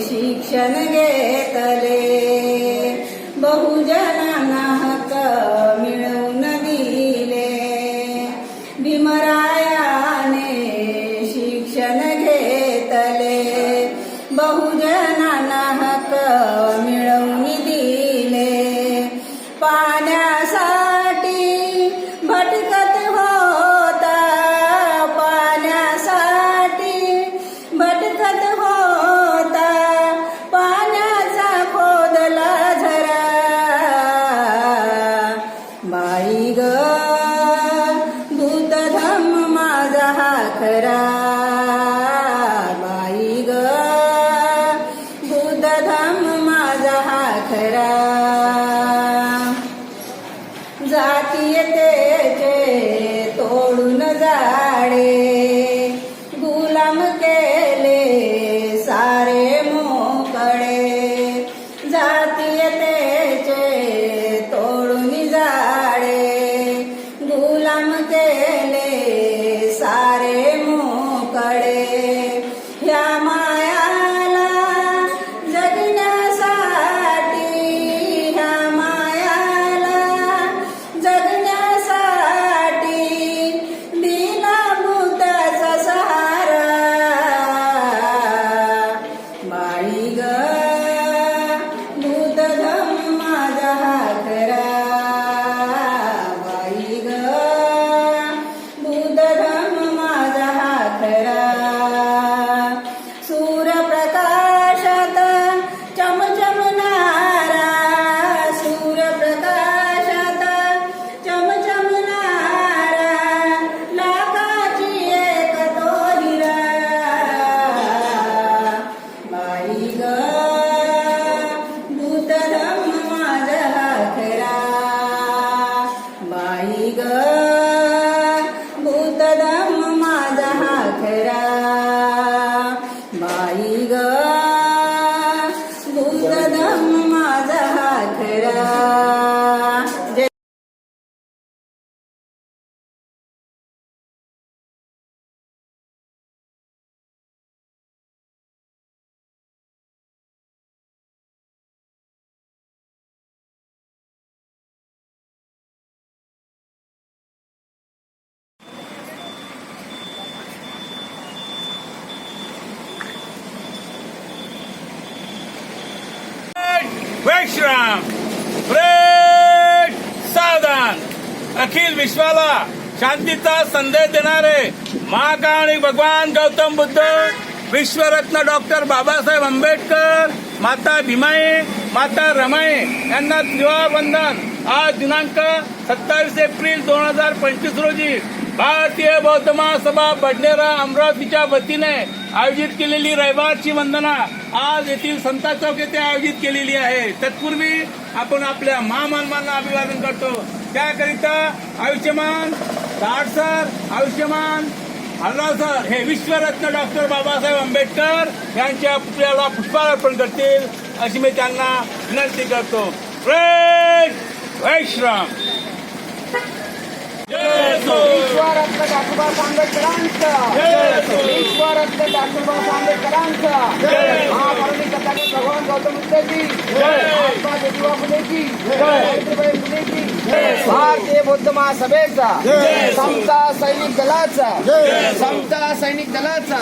शिक्षण घेतले. बहुजन धाम माझा हा खरा. जातीयतेचे तोडून जाडे. गुलाम केले सारे मोकळे. जातीयतेचे तोडून जाडे. गुलाम केले वैश्राम प्रेम सावधान अखिल विश्वाला शांतीचा संदेश देणारे महाकाणी भगवान गौतम बुद्ध विश्वरत्न डॉक्टर बाबासाहेब आंबेडकर माता भीमाई माता रमाई यांना त्रिवार वंदन आज दिनांक सत्तावीस एप्रिल दोन हजार पंचवीस रोजी भारतीय बौद्ध महासभा बडनेरा अमरावतीच्या वतीने आयोजित केलेली रविवारची वंदना आज येथील संता चौक येथे आयोजित केलेली आहे. तत्पूर्वी आपण आपल्या महामानवांना अभिवादन करतो. त्याकरिता आयुष्यमान सर आयुष्यमान हरराव सर हे विश्वरत्न डॉक्टर बाबासाहेब आंबेडकर यांच्या पुतळ्याला पुष्पार्पण करतील अशी मी त्यांना विनंती करतो. प्रेट वैश्राम. आंबेडकरांचा आंबेडकरांचा. महाभारती कथाने भगवान गौतम बुद्धाची. महात्मा ज्योतिबा फुलेची. सावित्रीबाई फुलेची. भारतीय बौद्ध महासभेचा. समता सैनिक दलाचा. समता सैनिक दलाचा.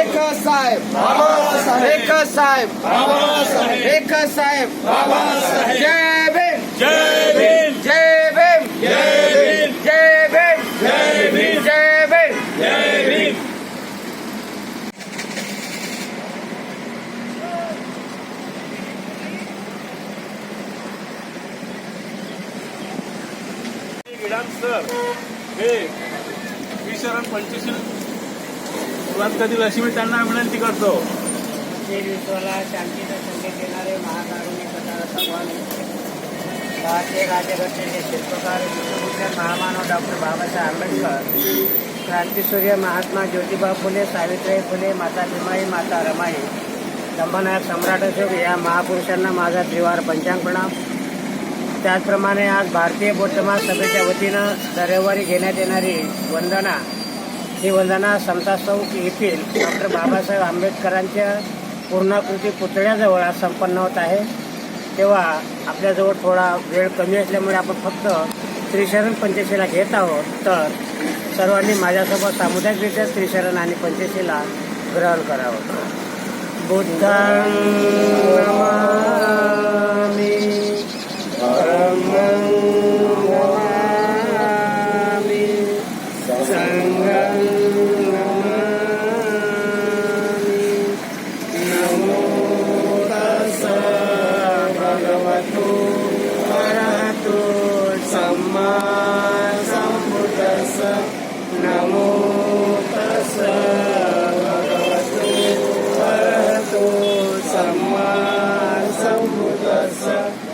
एक साहेब. एक साहेब एक साहेब जय भीम जय भीम जय भीम जय भीम जय भीम जय भीम जय भीम सर. हे विशरण पंचशील सुरुवात कधी अशी मी त्यांना विनंती करतो. विश्वाला शांतीचा संदेश देणारे महाकारुणी कथा भगवान भारतीय राज्यघटनेचे शिल्पकार महामानव डॉक्टर बाबासाहेब आंबेडकर क्रांतीसूर्य महात्मा ज्योतिबा फुले सावित्रीबाई फुले माता भीमाई माता रमाई दंभनायक सम्राट अशोक या महापुरुषांना माझा त्रिवार पंचांग प्रणाम. त्याचप्रमाणे आज भारतीय बौद्ध महासभेच्या वतीनं दर रविवारी घेण्यात येणारी वंदना. ही वंदना समता चौक येथील डॉक्टर बाबासाहेब आंबेडकरांच्या पूर्णाकृती पुतळ्याजवळ आज संपन्न होत आहे. तेव्हा आपल्याजवळ थोडा वेळ कमी असल्यामुळे आपण फक्त त्रिशरण पंचशीला घेत आहोत. तर सर्वांनी माझ्यासोबत सामुदायिकरित्या त्रिशरण आणि पंचशीला ग्रहण करावं. बुद्ध สังฆันะโมตัสสะภะคะวะโตอะระหะโตสัมาสัมตัสสะนะโมตัสสะภะคะวะโตอะระหะโตสัมาสัมตัสสะ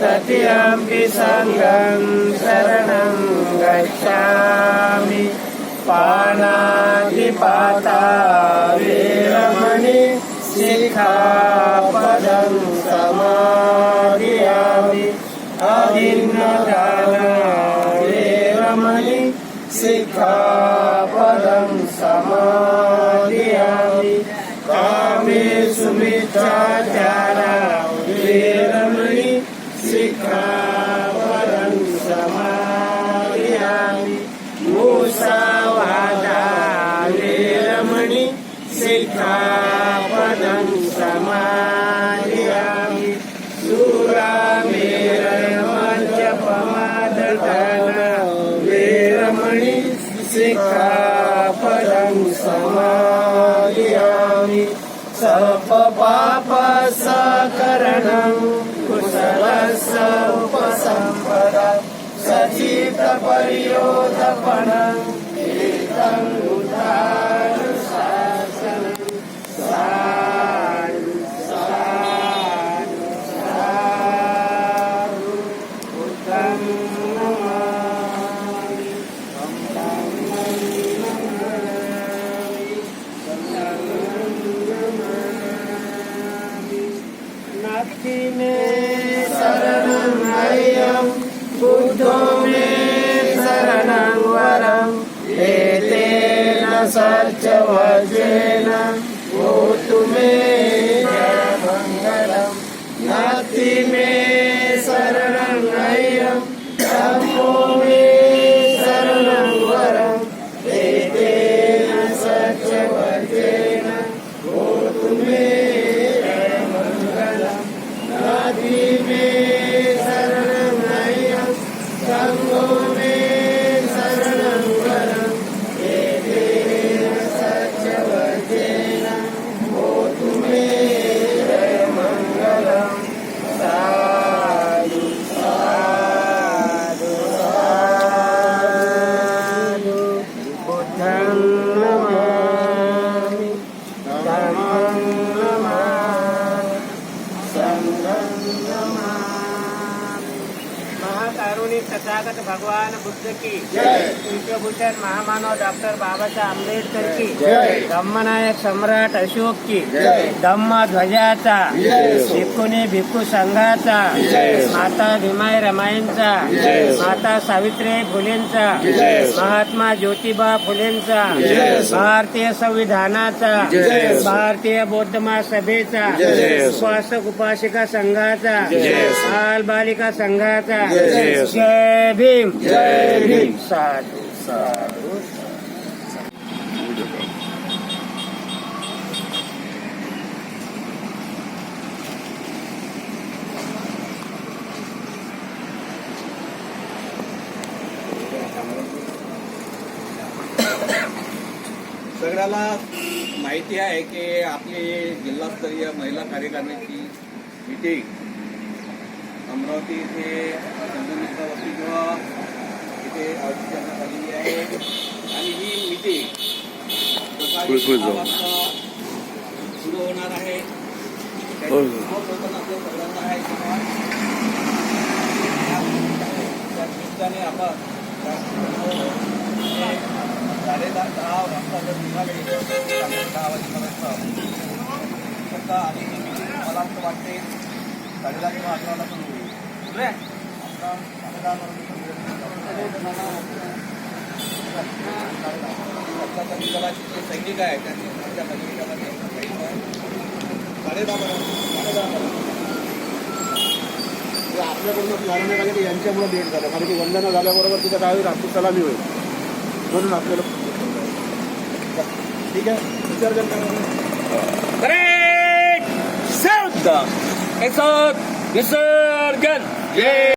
तृतीयम्पि सङ्गं शरणं गच्छामि पाणादिपाता वीरमणि शिखापदं समादियामि अभिन्नदाना वीरमणि शिखापदं सिखापदं समाधियामि सुरामेरमजपमादतन वेरमणि सिखापदं समाधियामि सर्वपापसकरणं कुशलसपसम्पदा सचितपर्योधपणं मे शरणं अयं बुद्धो मे शरणं वरम् एतेन सत्यवचेन विश्वभूषण महामानव डॉक्टर बाबासाहेब आंबेडकर की धम्मनायक सम्राट अशोक की धम्म ध्वजाचा भिक्खुनी भिक्खू संघाचा माता भीमाई रमाईंचा माता सावित्रीबाई फुलेंचा महात्मा ज्योतिबा फुलेंचा भारतीय संविधानाचा भारतीय बौद्ध महासभेचा उपासक उपासिका संघाचा बाल बालिका संघाचा जय भीम जय भीम साधू साधू सगळ्याला माहिती आहे की आपली जिल्हास्तरीय महिला कार्यकारिणीची मिटिंग अमरावती इथे संगमेश्वर किंवा इथे आयोजित करण्यात आलेली आहे आणि ही मिटिंग सकाळी सहा वाजता सुरू होणार आहे त्याची उपकल्पना आपल्या सगळ्यांना आहे किंवा त्या निमित्ताने आपण हे साडेदहा दहा वाजता जर निघाले साडे दहा वाजेपर्यंत शकता आणि ही meeting मला असं वाटते साडेदहा किंवा अकराला सुरू होईल कुठले अकरा साडेदहा सैनिक त्यांनी साडेदहा साडेदहा आपल्याकडून झालं नाही की यांच्यामुळे लेट झालं. कारण की वंदना झाल्याबरोबर तिथं काय होईल? रात्री सलामी होईल. म्हणून आपल्याला ठीक आहे? विसर्जन करा विसर्जन